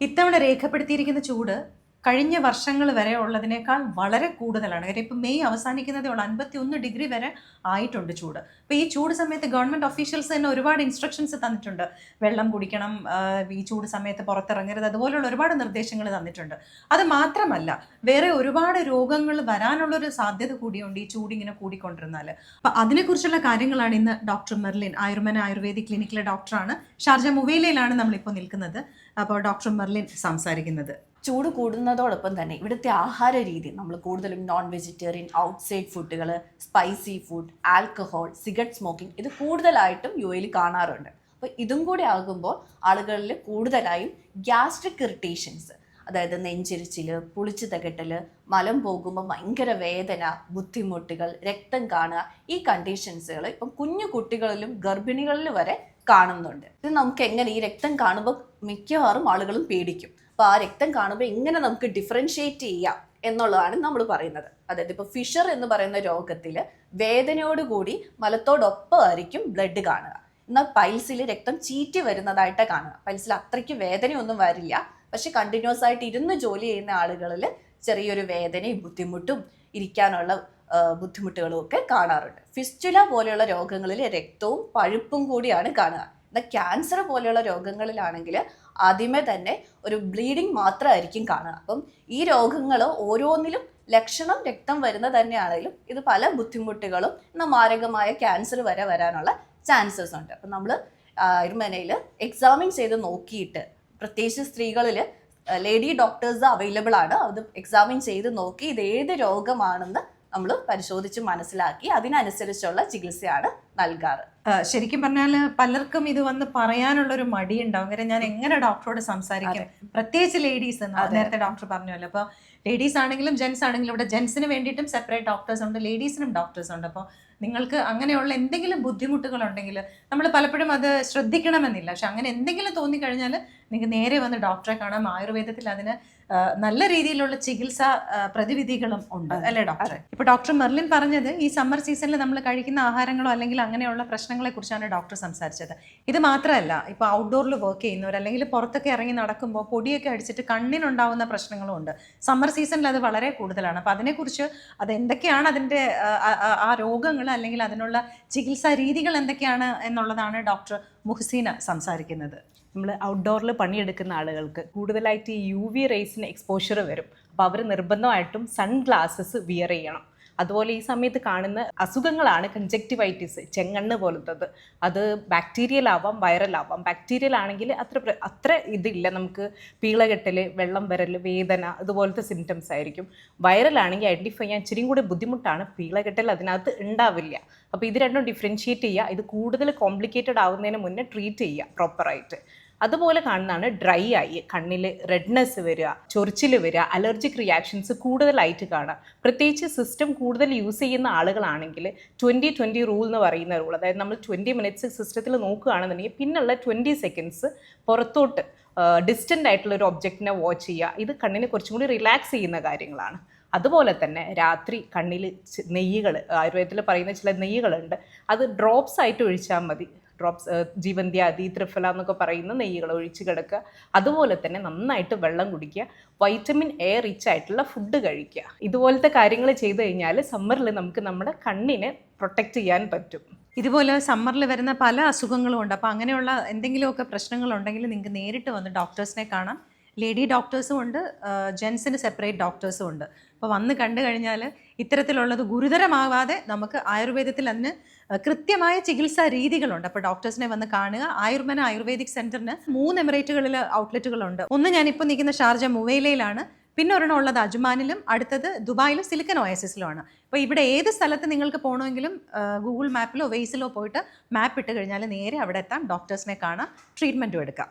ഇത്തവണ രേഖപ്പെടുത്തിയിരിക്കുന്ന ചൂട് കഴിഞ്ഞ വർഷങ്ങൾ വരെ ഉള്ളതിനേക്കാൾ വളരെ കൂടുതലാണ്. കാര്യം ഇപ്പം മെയ് അവസാനിക്കുന്നതേ ഉള്ളൂ. അൻപത്തി ഒന്ന് ഡിഗ്രി വരെ ആയിട്ടുണ്ട് ചൂട്. അപ്പോൾ ഈ ചൂട് സമയത്ത് ഗവൺമെന്റ് ഒഫീഷ്യൽസ് തന്നെ ഒരുപാട് ഇൻസ്ട്രക്ഷൻസ് തന്നിട്ടുണ്ട്. വെള്ളം കുടിക്കണം ഈ ചൂട് സമയത്ത് പുറത്തിറങ്ങരുത് അതുപോലുള്ള ഒരുപാട് നിർദ്ദേശങ്ങൾ തന്നിട്ടുണ്ട്. അത് മാത്രമല്ല വേറെ ഒരുപാട് രോഗങ്ങൾ വരാനുള്ളൊരു സാധ്യത കൂടിയുണ്ട് ഈ ചൂടിങ്ങനെ കൂടിക്കൊണ്ടിരുന്നാൽ അപ്പം അതിനെക്കുറിച്ചുള്ള കാര്യങ്ങളാണ് ഇന്ന് ഡോക്ടർ മെർലിൻ ആയുർമന ആയുർവേദിക് ക്ലിനിക്കിലെ ഡോക്ടറാണ്. ഷാർജ മുവേലയിലാണ് നമ്മളിപ്പോൾ നിൽക്കുന്നത്. അപ്പോൾ ഡോക്ടർ മെർലിൻ സംസാരിക്കുന്നത്. ചൂട് കൂടുന്നതോടൊപ്പം തന്നെ ഇവിടുത്തെ ആഹാര രീതി നമ്മൾ കൂടുതലും നോൺ വെജിറ്റേറിയൻ ഔട്ട്സൈഡ് ഫുഡുകൾ spicy food alcohol cigarette smoking ഇത് കൂടുതലായിട്ടും യു എയിൽ കാണാറുണ്ട്. അപ്പോൾ ഇതും കൂടി ആകുമ്പോൾ ആളുകളിൽ കൂടുതലായും ഗ്യാസ്ട്രിക് ഇറിറ്റേഷൻസ് അതായത് നെഞ്ചിരിച്ചിൽ പുളിച്ചു തകട്ടൽ മലം പോകുമ്പോൾ ഭയങ്കര വേദന ബുദ്ധിമുട്ടുകൾ രക്തം കാണുക ഈ കണ്ടീഷൻസുകൾ ഇപ്പം കുഞ്ഞു കുട്ടികളിലും ഗർഭിണികളിലും വരെ കാണുന്നുണ്ട്. ഇത് നമുക്ക് എങ്ങനെ ഈ രക്തം കാണുമ്പോൾ മിക്കവാറും ആളുകളും പേടിക്കും. അപ്പോൾ ആ രക്തം കാണുമ്പോൾ എങ്ങനെ നമുക്ക് ഡിഫറൻഷിയേറ്റ് ചെയ്യാം എന്നുള്ളതാണ് നമ്മൾ പറയുന്നത്. അതായത് ഇപ്പോൾ ഫിഷർ എന്ന് പറയുന്ന രോഗത്തിൽ വേദനയോടുകൂടി മലത്തോടൊപ്പം ആയിരിക്കും ബ്ലഡ് കാണുക. എന്നാൽ പൈൽസിൽ രക്തം ചീറ്റി വരുന്നതായിട്ട് കാണുക. പൈൽസിൽ അത്രയ്ക്ക് വേദനയൊന്നും വരില്ല. പക്ഷെ കണ്ടിന്യൂസ് ആയിട്ട് ഇരുന്ന് ജോലി ചെയ്യുന്ന ആളുകളിൽ ചെറിയൊരു വേദനയും ബുദ്ധിമുട്ടും ഇരിക്കാനുള്ള ബുദ്ധിമുട്ടുകളും ഒക്കെ കാണാറുണ്ട്. ഫിസ്റ്റുല പോലെയുള്ള രോഗങ്ങളിൽ രക്തവും പഴുപ്പും കൂടിയാണ് കാണുക. എന്നാൽ ക്യാൻസർ പോലെയുള്ള രോഗങ്ങളിലാണെങ്കിൽ ആദ്യമേ തന്നെ ഒരു ബ്ലീഡിങ് മാത്രമായിരിക്കും കാണുക. അപ്പം ഈ രോഗങ്ങൾ ഓരോന്നിലും ലക്ഷണം രക്തം വരുന്ന തന്നെയാണെങ്കിലും ഇത് പല ബുദ്ധിമുട്ടുകളും എന്നാൽ മാരകമായ ക്യാൻസർ വരെ വരാനുള്ള ചാൻസസ് ഉണ്ട്. അപ്പം നമ്മൾ ആയുർമനയിൽ എക്സാമിൻ ചെയ്ത് നോക്കിയിട്ട് പ്രത്യേകിച്ച് സ്ത്രീകളിൽ ലേഡി ഡോക്ടേഴ്സ് അവൈലബിൾ ആണ്. അത് എക്സാമിൻ ചെയ്ത് നോക്കി ഇത് ഏത് രോഗമാണെന്ന് നമ്മൾ പരിശോധിച്ച് മനസ്സിലാക്കി അതിനനുസരിച്ചുള്ള ചികിത്സയാണ് നൽകാറ്. ശരിക്കും പറഞ്ഞാൽ പലർക്കും ഇത് വന്ന് പറയാനുള്ളൊരു മടിയുണ്ടാവും. കാര്യം ഞാൻ എങ്ങനെ ഡോക്ടറോട് സംസാരിക്കും? പ്രത്യേകിച്ച് ലേഡീസ് നേരത്തെ ഡോക്ടർ പറഞ്ഞല്ലോ അപ്പോൾ ലേഡീസ് ആണെങ്കിലും ജെൻസ് ആണെങ്കിലും ഇവിടെ ജെൻസിന് വേണ്ടിയിട്ടും സെപ്പറേറ്റ് ഡോക്ടേഴ്സ് ഉണ്ട് ലേഡീസിനും ഡോക്ടേഴ്സ് ഉണ്ട്. അപ്പോൾ നിങ്ങൾക്ക് അങ്ങനെയുള്ള എന്തെങ്കിലും ബുദ്ധിമുട്ടുകൾ ഉണ്ടെങ്കിൽ നമ്മൾ പലപ്പോഴും അത് ശ്രദ്ധിക്കണമെന്നില്ല. പക്ഷെ അങ്ങനെ എന്തെങ്കിലും തോന്നിക്കഴിഞ്ഞാൽ നിങ്ങൾക്ക് നേരെ വന്ന് ഡോക്ടറെ കാണാം. ആയുർവേദത്തിൽ അതിന് നല്ല രീതിയിലുള്ള ചികിത്സ പ്രതിവിധികളും ഉണ്ട് അല്ലേ ഡോക്ടറെ? ഇപ്പൊ ഡോക്ടർ മെർലിൻ പറഞ്ഞത് ഈ സമ്മർ സീസണിൽ നമ്മൾ കഴിക്കുന്ന ആഹാരങ്ങളോ അല്ലെങ്കിൽ അങ്ങനെയുള്ള പ്രശ്നങ്ങളെ കുറിച്ചാണ് ഡോക്ടർ സംസാരിച്ചത്. ഇത് മാത്രമല്ല ഇപ്പൊ ഔട്ട്ഡോറിൽ വർക്ക് ചെയ്യുന്നവർ അല്ലെങ്കിൽ പുറത്തൊക്കെ ഇറങ്ങി നടക്കുമ്പോൾ പൊടിയൊക്കെ അടിച്ചിട്ട് കണ്ണിനുണ്ടാവുന്ന പ്രശ്നങ്ങളും ഉണ്ട്. സമ്മർ സീസണിൽ അത് വളരെ കൂടുതലാണ്. അപ്പൊ അതിനെക്കുറിച്ച് അത് എന്തൊക്കെയാണ് ആ, ആ രോഗങ്ങൾ അല്ലെങ്കിൽ അതിനുള്ള ചികിത്സാ രീതികൾ എന്തൊക്കെയാണ് എന്നുള്ളതാണ് ഡോക്ടർ മുഹസീന സംസാരിക്കുന്നത്. നമ്മൾ ഔട്ട്ഡോറിൽ പണിയെടുക്കുന്ന ആളുകൾക്ക് കൂടുതലായിട്ട് ഈ യു വി റേസിന് എക്സ്പോഷർ വരും. അപ്പോൾ അവർ നിർബന്ധമായിട്ടും സൺഗ്ലാസസ് വിയർ ചെയ്യണം. അതുപോലെ ഈ സമയത്ത് കാണുന്ന അസുഖങ്ങളാണ് കൺജക്റ്റിവൈറ്റിസ് ചെങ്ങണ്ണ് പോലത്തത്. അത് ബാക്ടീരിയൽ ആവാം വൈറൽ ആവാം. ബാക്ടീരിയൽ ആണെങ്കിൽ അത്ര അത്ര ഇതില്ല നമുക്ക്. പീളകെട്ടൽ വെള്ളം വരൽ വേദന അതുപോലത്തെ സിംറ്റംസ് ആയിരിക്കും. വൈറൽ ആണെങ്കിൽ ഐഡന്റിഫൈ ചെയ്യാൻ ഇച്ചിരിയും കൂടി ബുദ്ധിമുട്ടാണ്. പീളകെട്ടൽ അതിനകത്ത് ഉണ്ടാവില്ല. അപ്പോൾ ഇത് രണ്ടും ഡിഫറൻഷ്യേറ്റ് ചെയ്യുക. ഇത് കൂടുതൽ കോംപ്ലിക്കേറ്റഡ് ആവുന്നതിന് മുന്നേ ട്രീറ്റ് ചെയ്യുക പ്രോപ്പറായിട്ട് അതുപോലെ കാണുന്നതാണ് ഡ്രൈ ആയി കണ്ണിൽ റെഡ്നെസ് വരിക ചൊറിച്ചിൽ വരിക അലർജിക് റിയാക്ഷൻസ് കൂടുതലായിട്ട് കാണുക. പ്രത്യേകിച്ച് സിസ്റ്റം കൂടുതൽ യൂസ് ചെയ്യുന്ന ആളുകളാണെങ്കിൽ ട്വന്റി ട്വന്റി റൂൾ എന്ന് പറയുന്ന റൂൾ അതായത് നമ്മൾ ട്വന്റി മിനിറ്റ്സ് സിസ്റ്റത്തിൽ നോക്കുകയാണെന്നുണ്ടെങ്കിൽ പിന്നുള്ള ട്വന്റി സെക്കൻഡ്സ് പുറത്തോട്ട് ഡിസ്റ്റന്റ് ആയിട്ടുള്ള ഒരു ഒബ്ജക്റ്റിനെ വാച്ച് ചെയ്യുക. ഇത് കണ്ണിനെ കുറച്ചും കൂടി റിലാക്സ് ചെയ്യുന്ന കാര്യങ്ങളാണ്. അതുപോലെ തന്നെ രാത്രി കണ്ണിൽ നെയ്യുകൾ ആയുർവേദത്തിൽ പറയുന്ന ചില നെയ്യുകളുണ്ട്. അത് ഡ്രോപ്സ് ആയിട്ട് ഒഴിച്ചാൽ മതി. ഡ്രോപ്സ് ജീവന്ത്യാദി ത്രിഫല എന്നൊക്കെ പറയുന്ന നെയ്യുകൾ ഒഴിച്ച് കിടക്കുക. അതുപോലെ തന്നെ നന്നായിട്ട് വെള്ളം കുടിക്കുക. വൈറ്റമിൻ എ റിച്ച് ആയിട്ടുള്ള ഫുഡ് കഴിക്കുക. ഇതുപോലത്തെ കാര്യങ്ങൾ ചെയ്തു കഴിഞ്ഞാൽ സമ്മറിൽ നമുക്ക് നമ്മുടെ കണ്ണിനെ പ്രൊട്ടക്റ്റ് ചെയ്യാൻ പറ്റും. ഇതുപോലെ സമ്മറിൽ വരുന്ന പല അസുഖങ്ങളും ഉണ്ട്. അപ്പോൾ അങ്ങനെയുള്ള എന്തെങ്കിലുമൊക്കെ പ്രശ്നങ്ങളുണ്ടെങ്കിൽ നിങ്ങൾക്ക് നേരിട്ട് വന്ന് ഡോക്ടേഴ്സിനെ കാണാം. ലേഡി ഡോക്ടേഴ്സും ഉണ്ട് ജെൻസിന് സെപ്പറേറ്റ് ഡോക്ടേഴ്സും ഉണ്ട്. അപ്പോൾ വന്ന് കണ്ടു കഴിഞ്ഞാൽ ഇത്തരത്തിലുള്ളത് ഗുരുതരമാവാതെ നമുക്ക് ആയുർവേദത്തിൽ അതിന് കൃത്യമായ ചികിത്സാ രീതികളുണ്ട്. അപ്പോൾ ഡോക്ടേഴ്സിനെ വന്ന് കാണുക. ആയുർമന ആയുർവേദിക് സെന്ററിന് മൂന്ന് എമിറേറ്റുകളിൽ ഔട്ട്ലെറ്റുകളുണ്ട്. ഒന്ന് ഞാനിപ്പോൾ നിൽക്കുന്ന ഷാർജ മുവൈലയിലാണ്. പിന്നെ ഒരെണ്ണം ഉള്ളത് അജ്മാനിലും അടുത്തത് ദുബായിലും സിലിക്കൻ ഒയസിസിലുമാണ് അപ്പോൾ ഇവിടെ ഏത് സ്ഥലത്ത് നിങ്ങൾക്ക് പോകണമെങ്കിലും ഗൂഗിൾ മാപ്പിലോ വെയ്സിലോ പോയിട്ട് മാപ്പ് ഇട്ട് കഴിഞ്ഞാൽ നേരെ അവിടെ എത്താം. ഡോക്ടേഴ്സിനെ കാണാം. ട്രീറ്റ്മെന്റും എടുക്കാം.